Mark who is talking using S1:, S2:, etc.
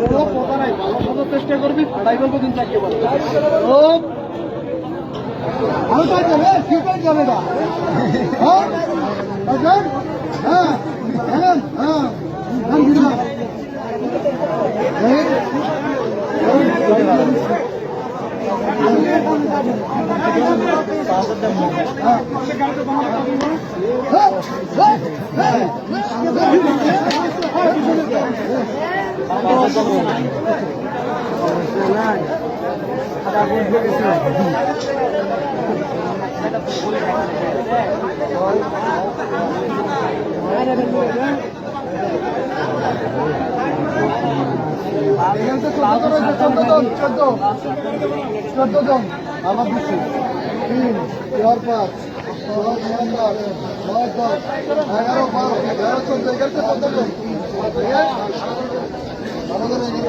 S1: মতো চেষ্টা করবি তাই বলব কিন্তু একেবারে আমি তাই যাবে সিটাই যাবে না হ্যাঁ হ্যাঁ হ্যাঁ হ্যাঁ চোদ্দ চোদ্দ জন আমার দিচ্ছি তিন চার পাঁচ নয় দশ এগারো বারো তেরো চোদ্দ এগারো চোদ্দ জন। জন।